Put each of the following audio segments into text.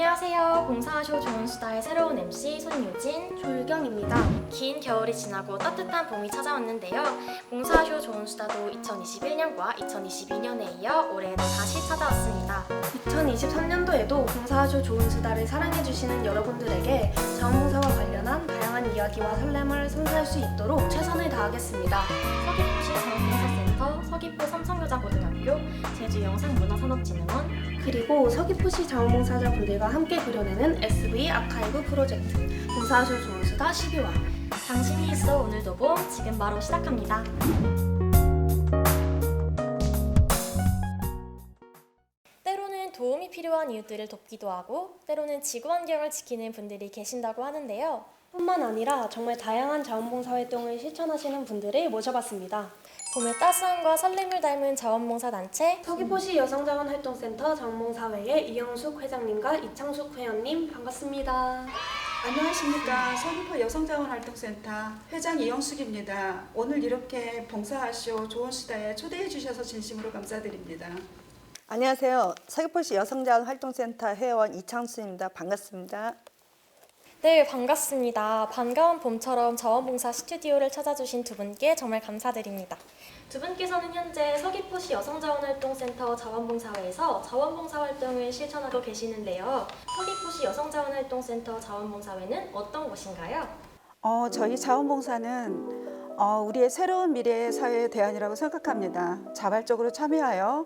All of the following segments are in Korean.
안녕하세요. 봉사쇼 좋은 수다의 새로운 MC 손유진. 조유경입니다. 긴 겨울이 지나고 따뜻한 봄이 찾아왔는데요. 봉사쇼 좋은 수다도 2021년과 2022년에 이어 올해도 다시 찾아왔습니다. 2023년도에도 봉사하쇼 좋은 수다를 사랑해주시는 여러분들에게 자원봉사와 관련한 다양한 이야기와 설렘을 선사할 수 있도록 최선을 다하겠습니다. 서귀포시 자원봉사센터, 서귀포 삼성여자고등학교, 제주영상문화산업진흥원, 그리고 서귀포시 자원봉사자분들과 함께 그려내는 SV 아카이브 프로젝트 봉사하쇼 좋은 수다 12화 당신이 있어 오늘도 봄 지금 바로 시작합니다. 때로는 도움이 필요한 이웃들을 돕기도 하고 때로는 지구 환경을 지키는 분들이 계신다고 하는데요. 뿐만 아니라 정말 다양한 자원봉사 활동을 실천하시는 분들을 모셔봤습니다. 봄의 따스함과 설렘을 닮은 자원봉사 단체 서귀포시 여성자원활동센터 자원봉사회의 이영숙 회장님과 이창숙 회원님 반갑습니다. 안녕하십니까 서귀포 여성자원활동센터 회장 이영숙입니다. 오늘 이렇게 봉사하쇼 좋은 수다에 초대해 주셔서 진심으로 감사드립니다. 안녕하세요. 서귀포시 여성자원활동센터 회원 이창수입니다. 반갑습니다. 네, 반갑습니다. 반가운 봄처럼 자원봉사 스튜디오를 찾아주신 두 분께 정말 감사드립니다. 두 분께서는 현재 서귀포시 여성자원활동센터 자원봉사회에서 자원봉사 활동을 실천하고 계시는데요. 서귀포시 여성자원활동센터 자원봉사회는 어떤 곳인가요? 어, 저희 자원봉사는 어, 우리의 새로운 미래의 사회의 대안이라고 생각합니다. 자발적으로 참여하여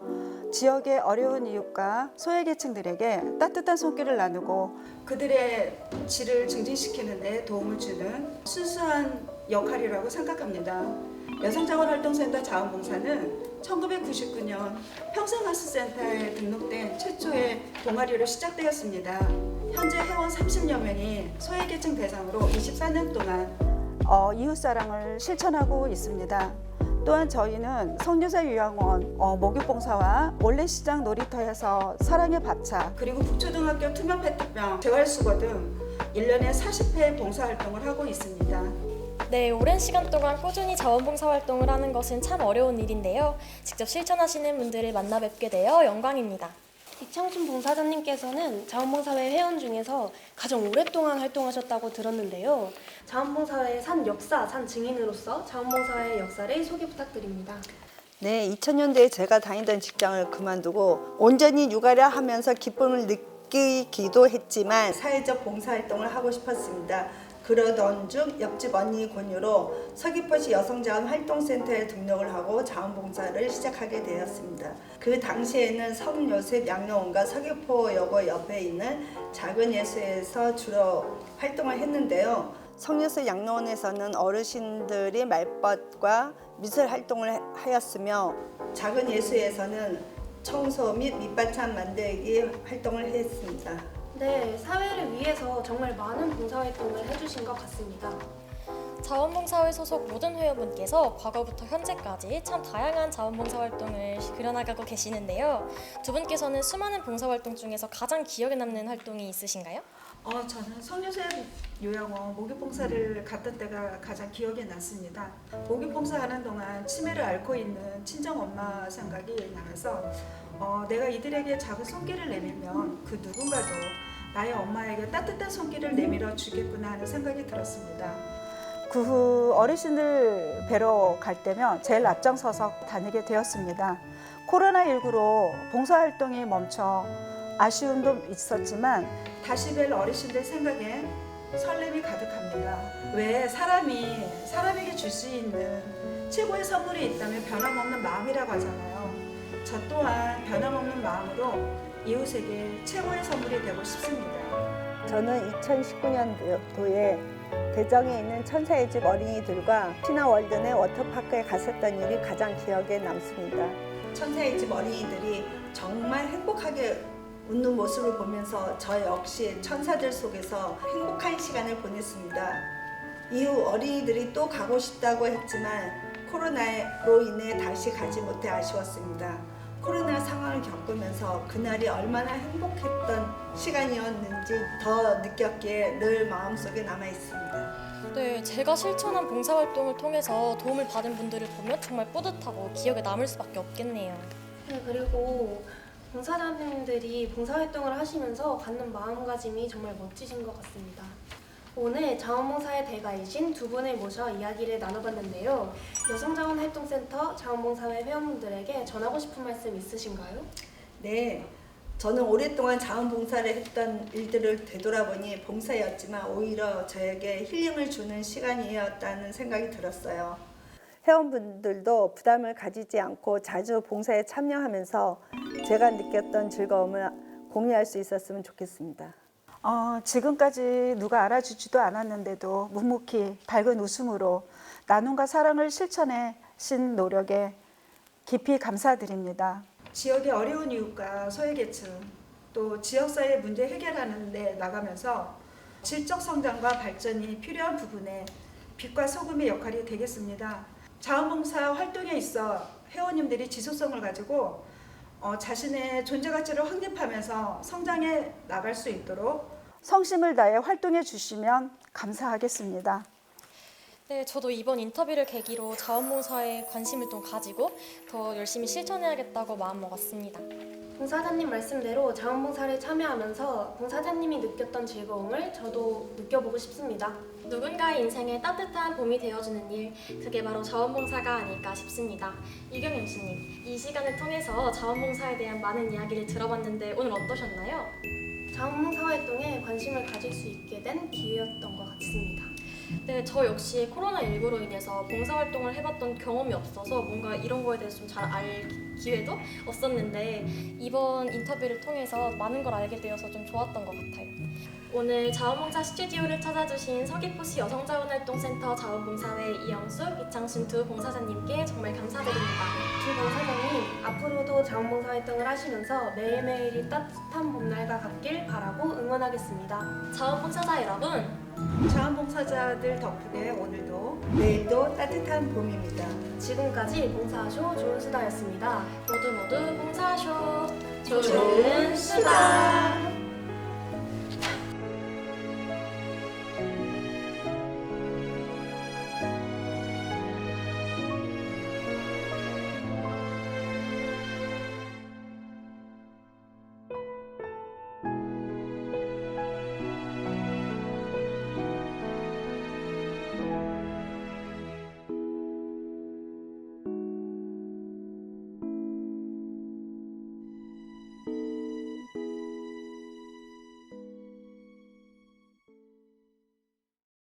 지역의 어려운 이웃과 소외계층들에게 따뜻한 손길을 나누고 그들의 질을 증진시키는 데 도움을 주는 순수한 역할이라고 생각합니다. 여성자원활동센터 자원봉사는 1999년 평생하스센터에 등록된 최초의 동아리로 시작되었습니다. 현재 회원 30여 명이 소외계층 대상으로 24년 동안 어, 이웃사랑을 실천하고 있습니다. 또한 저희는 성류사 요양원, 어, 목욕봉사와 올레시장 놀이터에서 사랑의 밥차, 그리고 북초등학교 투명 페트병, 재활수거 등 1년에 40회 봉사활동을 하고 있습니다. 네, 오랜 시간 동안 꾸준히 자원봉사 활동을 하는 것은 참 어려운 일인데요. 직접 실천하시는 분들을 만나 뵙게 되어 영광입니다. 이창순 봉사자님께서는 자원봉사회 회원 중에서 가장 오랫동안 활동하셨다고 들었는데요. 자원봉사회의 산 역사, 산 증인으로서 자원봉사회의 역사를 소개 부탁드립니다. 네, 2000년대에 제가 다니던 직장을 그만두고 온전히 육아를 하면서 기쁨을 느끼기도 했지만 사회적 봉사활동을 하고 싶었습니다. 그러던 중 옆집 언니 권유로 서귀포시 여성자원활동센터에 등록을 하고 자원봉사를 시작하게 되었습니다. 그 당시에는 성요셉 양로원과 서귀포여고 옆에 있는 작은 예수에서 주로 활동을 했는데요. 성요셉 양로원에서는 어르신들이 말벗과 미술 활동을 하였으며 작은 예수에서는 청소 및 밑반찬 만들기 활동을 했습니다. 네, 사회를 위해서 정말 많은 봉사활동을 해주신 것 같습니다. 자원봉사회 소속 모든 회원분께서 과거부터 현재까지 참 다양한 자원봉사 활동을 그려나가고 계시는데요. 두 분께서는 수많은 봉사 활동 중에서 가장 기억에 남는 활동이 있으신가요? 어, 저는 성유셉 요양원 목욕봉사를 갔던 때가 가장 기억에 났습니다. 목욕봉사 하는 동안 치매를 앓고 있는 친정 엄마 생각이 나서 어, 내가 이들에게 작은 손길을 내밀면 그 누군가도 나의 엄마에게 따뜻한 손길을 내밀어 주겠구나 하는 생각이 들었습니다. 그 후 어르신들 뵈러 갈 때면 제일 앞장서서 다니게 되었습니다. 코로나19로 봉사활동이 멈춰 아쉬움도 있었지만 다시 뵐 어르신들 생각에 설렘이 가득합니다. 왜 사람이 사람에게 줄 수 있는 최고의 선물이 있다면 변함없는 마음이라고 하잖아요. 저 또한 변함없는 마음으로 이웃에게 최고의 선물이 되고 싶습니다. 저는 2019년도에 대정에 있는 천사의 집 어린이들과 신화월드 내 워터파크에 갔었던 일이 가장 기억에 남습니다. 천사의 집 어린이들이 정말 행복하게 웃는 모습을 보면서 저 역시 천사들 속에서 행복한 시간을 보냈습니다. 이후 어린이들이 또 가고 싶다고 했지만 코로나로 인해 다시 가지 못해 아쉬웠습니다. 코로나 상황을 겪으면서 그날이 얼마나 행복했던 시간이었는지 더 느꼈기에 늘 마음속에 남아 있습니다. 네, 제가 실천한 봉사 활동을 통해서 도움을 받은 분들을 보면 정말 뿌듯하고 기억에 남을 수밖에 없겠네요. 네, 그리고 봉사자님들이 봉사활동을 하시면서 갖는 마음가짐이 정말 멋지신 것 같습니다. 오늘 자원봉사의 대가이신 두 분을 모셔 이야기를 나눠봤는데요. 여성자원활동센터 자원봉사회 회원분들에게 전하고 싶은 말씀 있으신가요? 네. 저는 오랫동안 자원봉사를 했던 일들을 되돌아보니 봉사였지만 오히려 저에게 힐링을 주는 시간이었다는 생각이 들었어요. 회원분들도 부담을 가지지 않고 자주 봉사에 참여하면서 제가 느꼈던 즐거움을 공유할 수 있었으면 좋겠습니다. 어, 지금까지 누가 알아주지도 않았는데도 묵묵히 밝은 웃음으로 나눔과 사랑을 실천하신 노력에 깊이 감사드립니다. 지역의 어려운 이웃과 소외계층 또 지역사회 문제 해결하는 데 나가면서 질적 성장과 발전이 필요한 부분에 빛과 소금의 역할이 되겠습니다. 자원봉사 활동에 있어 회원님들이 지속성을 가지고 어, 자신의 존재 가치를 확립하면서 성장해 나갈 수 있도록 성심을 다해 활동해 주시면 감사하겠습니다. 네, 저도 이번 인터뷰를 계기로 자원봉사에 관심을 좀 가지고 더 열심히 실천해야겠다고 마음먹었습니다. 봉사자님 말씀대로 자원봉사를 참여하면서 봉사자님이 느꼈던 즐거움을 저도 느껴보고 싶습니다. 누군가의 인생에 따뜻한 봄이 되어주는 일, 그게 바로 자원봉사가 아닐까 싶습니다. 유경영 씨님, 이 시간을 통해서 자원봉사에 대한 많은 이야기를 들어봤는데 오늘 어떠셨나요? 자원봉사 활동에 관심을 가질 수 있게 된 기회였던 것 같습니다. 네, 저 역시 코로나19로 인해서 봉사활동을 해봤던 경험이 없어서 뭔가 이런 거에 대해서 좀 잘 알 기회도 없었는데 이번 인터뷰를 통해서 많은 걸 알게 되어서 좀 좋았던 것 같아요. 오늘 자원봉사 스튜디오를 찾아주신 서귀포시 여성자원활동센터 자원봉사회 이영숙, 이창순 두 봉사자님께 정말 감사드립니다. 두 봉사자님 앞으로도 자원봉사 활동을 하시면서 매일매일이 따뜻한 봄날과 같길 바라고 응원하겠습니다. 자원봉사자 여러분, 자원봉사자들 덕분에 오늘도 내일도 따뜻한 봄입니다. 지금까지 봉사쇼 좋은 수다였습니다. 모두 모두 봉사쇼 좋은 수다.